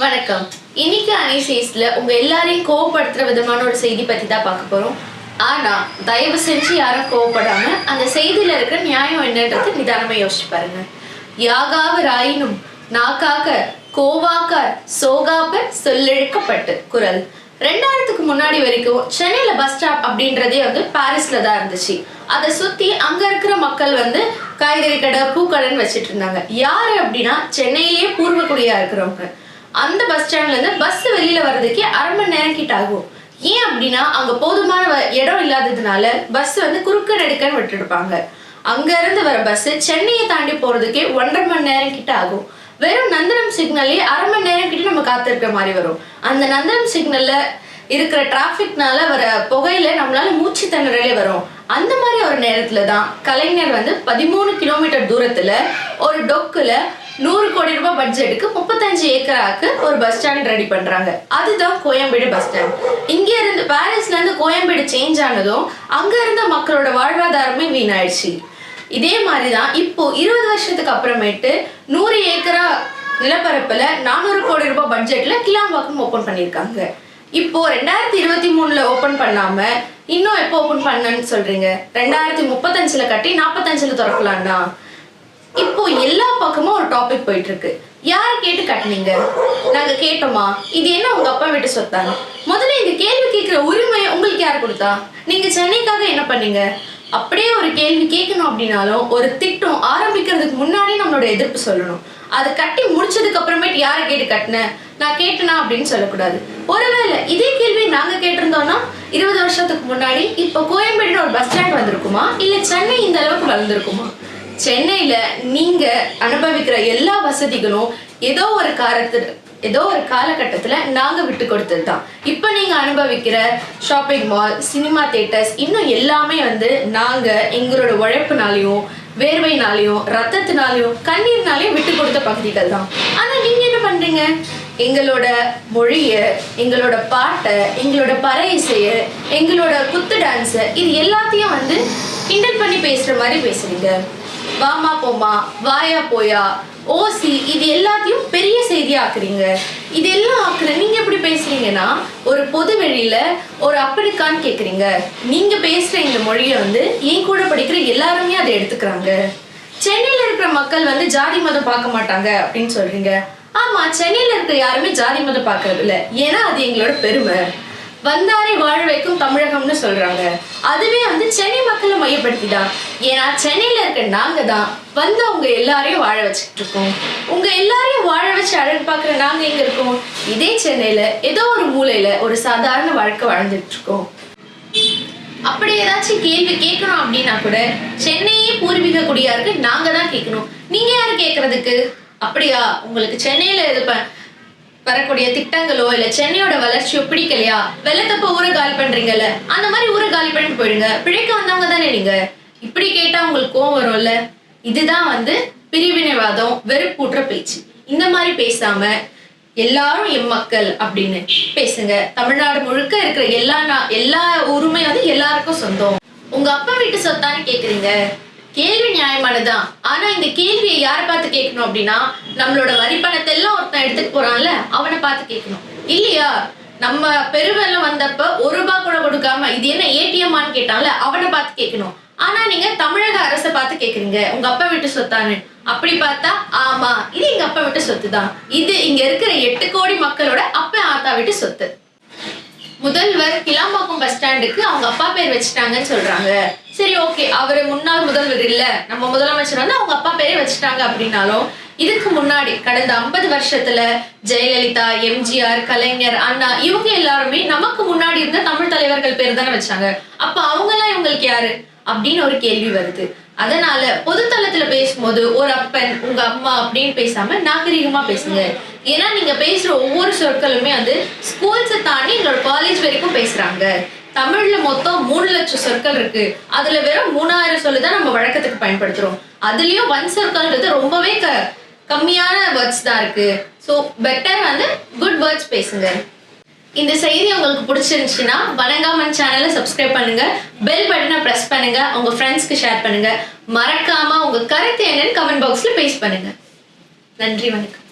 வணக்கம். இன்னைக்கு அனிசேஸ்ல உங்க எல்லாரையும் கோவப்படுத்துற விதமான ஒரு செய்தி பத்தி தான் பார்க்க போறோம். ஆனா தயவு செஞ்சு யாரும் கோவப்படாம அந்த செய்தியில இருக்கிற நியாயம் என்னன்றது நிதானமா யோசிச்சு பாருங்க. யாகாவர் ராயினும் நாக்காக கோவாக்க சோகாப்ப சொல்லெழுக்கப்பட்டு குரல். ரெண்டாயிரத்துக்கு முன்னாடி வரைக்கும் சென்னையில பஸ் ஸ்டாப் அப்படின்றதே வந்து பாரிஸ்ல தான் இருந்துச்சு. அதை சுத்தி அங்க இருக்கிற மக்கள் வந்து காய்கறி கடை பூக்கடைன்னு வச்சுட்டு இருந்தாங்க. யாரு அப்படின்னா சென்னையிலேயே பூர்வக்குடியா இருக்கிறவங்க. அந்த பஸ் ஸ்டாண்ட்லேருந்து பஸ் வெளியில் வர்றதுக்கே அரை மணி நேரம் கிட்ட ஆகும். ஏன் அப்படின்னா அங்கே போதுமான வ- இடம் இல்லாததுனால பஸ் வந்து குறுக்க நெடுக்கன்னு விட்டுருப்பாங்க. அங்கேருந்து வர பஸ் சென்னையை தாண்டி போகிறதுக்கே ஒன்றரை மணி நேரம் கிட்ட ஆகும். வெறும் நந்தனம் சிக்னல்லே அரை மணி நேரம் கிட்ட நம்ம காத்திருக்கிற மாதிரி வரும். அந்த நந்தனம் சிக்னலில் இருக்கிற டிராஃபிக்னால வர புகையில நம்மளால மூச்சு திணறலே வரும். அந்த மாதிரி ஒரு நேரத்துல தான் கலைஞர் வந்து பதிமூணு கிலோமீட்டர் தூரத்துல ஒரு டொக்குல நூறு கோடி ரூபாய் பட்ஜெட்டுக்கு முப்பத்தஞ்சு ஏக்கராக்கு ஒரு பஸ் ஸ்டாண்ட் ரெடி பண்றாங்க. அதுதான் கோயம்பேடு பஸ் ஸ்டாண்ட் இங்க இருந்து பாரிஸ்ல இருந்து கோயம்பேடு சேஞ்ச் ஆனதும் அங்க இருந்த மக்களோட வாழ்வாதாரமே வீணாயிடுச்சு. இதே மாதிரி தான் இப்போ இருபது வருஷத்துக்கு அப்புறமேட்டு நூறு ஏக்கரா நிலப்பரப்புல நானூறு கோடி ரூபாய் பட்ஜெட்ல கிளாம்பாக்கம் ஓபன் பண்ணியிருக்காங்க. இப்போ ரெண்டாயிரத்தி இருபத்தி மூணுல ஓபன் பண்ணாம இன்னும் எப்போ ஓபன் பண்ணன்னு சொல்றீங்க? ரெண்டாயிரத்தி முப்பத்தஞ்சுல கட்டி நாற்பத்தஞ்சுல திறக்கலாம்னா? இப்போ எல்லா பக்கமும் ஒரு டாபிக் போயிட்டு இருக்கு யாரை கேட்டு கட்டுனீங்க? நாங்க கேட்டோமா? இது என்ன உங்க அப்பா வீட்டு சொத்தாங்க முதல்ல இந்த கேள்வி கேட்கிற உரிமையை உங்களுக்கு யார் கொடுத்தா? நீங்க சென்னைக்காக என்ன பண்ணீங்க? அப்படியே ஒரு கேள்வி கேட்கணும் அப்படின்னாலும் ஒரு திட்டம் ஆரம்பிக்கிறதுக்கு முன்னாடி நம்மளோட எதிர்ப்பு சொல்லணும். அது கட்டி முடிச்சதுக்கு அப்புறமேட்டு யாரை கேட்டு கட்டின? நான் கேட்டனா அப்படின்னு சொல்லக்கூடாது. ஒருவேளை இதே கேள்வி நாங்க கேட்டிருந்தோம்னா இருபது வருஷத்துக்கு முன்னாடி இப்போ கோயம்பேடுன்னு ஒரு பஸ் ஸ்டாண்ட் வந்திருக்குமா? இல்ல சென்னை இந்த அளவுக்கு வளர்ந்துருக்குமா? சென்னையில நீங்க அனுபவிக்கிற எல்லா வசதிகளும் ஏதோ ஒரு காலத்து ஏதோ ஒரு காலகட்டத்தில் நாங்க விட்டு கொடுத்தது தான் இப்போ நீங்க அனுபவிக்கிற ஷாப்பிங் மால் சினிமா தேட்டர்ஸ் இன்னும் எல்லாமே வந்து நாங்க எங்களோட உழைப்புனாலையும் வேர்வைனாலையும் ரத்தத்தினாலையும் கண்ணீர்னாலையும் விட்டு கொடுத்த பகுதிகள் தான் ஆனால் நீங்க என்ன பண்றீங்க? எங்களோட மொழியை எங்களோட பாட்டை எங்களோட பறை இசையை எங்களோட குத்து டான்ஸை இது எல்லாத்தையும் வந்து கிண்டல் பண்ணி பேசுகிற மாதிரி பேசுறீங்க. வாமா போமா வாயா போயா ஓசி இது எல்லாத்தையும் பெரிய செய்தியா ஆக்குறீங்க. இது எல்லாம் ஆக்குற நீங்க எப்படி பேசுறீங்கன்னா ஒரு பொது வெளியில ஒரு அப்படிக்கான்னு கேக்குறீங்க. நீங்க பேசுற இந்த மொழியை வந்து என் கூட படிக்கிற எல்லாருமே அதை எடுத்துக்கிறாங்க. சென்னையில இருக்கிற மக்கள் வந்து ஜாதி மதம் பார்க்க மாட்டாங்க அப்படின்னு சொல்றீங்க. ஆமா சென்னையில இருக்கிற யாருமே ஜாதி மதம் பார்க்கறது இல்ல ஏன்னா அது எங்களோட பெருமை. வந்தாரை வாழ வைக்கும் தமிழகம்னு சொல்றாங்க. அதுவே வந்து சென்னை மக்களை மையப்படுத்தி தான் ஏன்னா சென்னையில இருக்க நாங்க தான் வந்து அவங்க எல்லாரையும் வாழ வச்சுட்டு இருக்கோம் உங்க எல்லாரையும் வாழ வச்சு அழகு பார்க்குற நாங்க எங்க இருக்கோம்? இதே சென்னையில ஏதோ ஒரு மூலையில ஒரு சாதாரண வாழ்க்கை வாழ்ந்துட்டு இருக்கோம் அப்படி ஏதாச்சும் கேள்வி கேட்கணும் அப்படின்னா கூட சென்னையே பூர்வீக குடியா இருக்கு நாங்க தான் கேட்கணும். நீங்க யாரு கேட்கறதுக்கு? அப்படியா? உங்களுக்கு சென்னையில இது ப- வரக்கூடிய திட்டங்களோ இல்ல சென்னையோட வளர்ச்சியோ பிடிக்கலையா? வெள்ளத்தப்ப ஊரை காலி பண்றீங்கல்ல அந்த மாதிரி ஊரை காலி பண்ணிட்டு போயிடுங்க. பிழைக்க வந்தவங்க தானே நீங்க? இப்படி கேட்டா உங்களுக்கு கோவம் வரும்ல? இதுதான் வந்து பிரிவினைவாதம் வெறுப்பூற்ற பேச்சு. இந்த மாதிரி பேசாம எல்லாரும் எம் மக்கள் அப்படின்னு பேசுங்க. தமிழ்நாடு முழுக்க இருக்கிற எல்லா நா- எல்லா உரிமை வந்து எல்லாருக்கும் சொந்தம். உங்க அப்பா வீட்டு சொத்தான்னு கேக்குறீங்க. கேள்வி நியாயமானதுதான் ஆனா இந்த கேள்வியை யாரை பார்த்து கேட்கணும் அப்படின்னா நம்மளோட வரி பணத்தை எல்லாம் ஒருத்தன் எடுத்துட்டு போறான்ல அவனை பார்த்து கேட்கணும். இல்லையா? நம்ம பெருவெல்லாம் வந்தப்ப ஒரு ரூபாய் கூட கொடுக்காம இது என்ன ஏடிஎம்மான்னு கேட்டான்ல அவனை பார்த்து கேட்கணும். ஆனா நீங்க தமிழக அரசை பார்த்து கேக்குறீங்க உங்க அப்பா வீட்டு சொத்தான்னு. அப்படி பார்த்தா ஆமா இது எங்க அப்பா வீட்டு சொத்து தான் இது இங்க இருக்கிற எட்டு கோடி மக்களோட அப்பா ஆத்தா வீட்டு சொத்து. முதல்வர் கிளாம்பாக்கம் பஸ் ஸ்டாண்டுக்கு அவங்க அப்பா பேர் வச்சுட்டாங்கன்னு சொல்றாங்க. சரி ஓகே அவர் முன்னாள் முதல்வர் இல்ல. நம்ம முதலமைச்சர் வந்து அவங்க அப்பா பேரே வச்சுட்டாங்க அப்படின்னாலும் இதுக்கு முன்னாடி கடந்த 50 வருஷத்துல ஜெயலலிதா எம்ஜிஆர் கலைஞர் அண்ணா இவங்க எல்லாருமே நமக்கு முன்னாடி இருந்த தமிழ் தலைவர்கள் பேர் தானே வச்சாங்க. அப்ப அவங்க எல்லாம் இவங்களுக்கு யாரு? அப்படின்னு ஒரு கேள்வி வருது. அதனால பொதுத்தளத்துல பேசும்போது ஒரு அப்பன் உங்க அம்மா அப்படின்னு பேசாம நாகரீகமா பேசுங்க. ஏன்னா நீங்க பேசுற ஒவ்வொரு சொற்களுமே வந்து ஸ்கூல்ஸை தாண்டி எங்களோட காலேஜ் வரைக்கும் பேசுறாங்க. தமிழ்ல மொத்தம் மூணு லட்சம் சொற்கள் இருக்கு. அதுல வெறும் மூணாயிரம் சொல்லு தான் நம்ம வழக்கத்துக்கு பயன்படுத்துறோம். அதுலயும் ஒன் சொற்கள்ன்றது ரொம்பவே க கம்மியான வேர்ட்ஸ் தான் இருக்கு. ஸோ பெட்டர் வந்து குட் வேர்ட்ஸ் பேசுங்க. இந்த செய்தி உங்களுக்கு பிடிச்சிருந்துச்சுன்னா வணங்காமன் சேனலை சப்ஸ்கிரைப் பண்ணுங்க. பெல் பட்டனை ப்ரெஸ் பண்ணுங்க. உங்க ஃப்ரெண்ட்ஸ்க்கு ஷேர் பண்ணுங்க. மறக்காம உங்க கருத்து என்னன்னு கமெண்ட் பாக்ஸ்ல பேஸ் பண்ணுங்க. நன்றி வணக்கம்.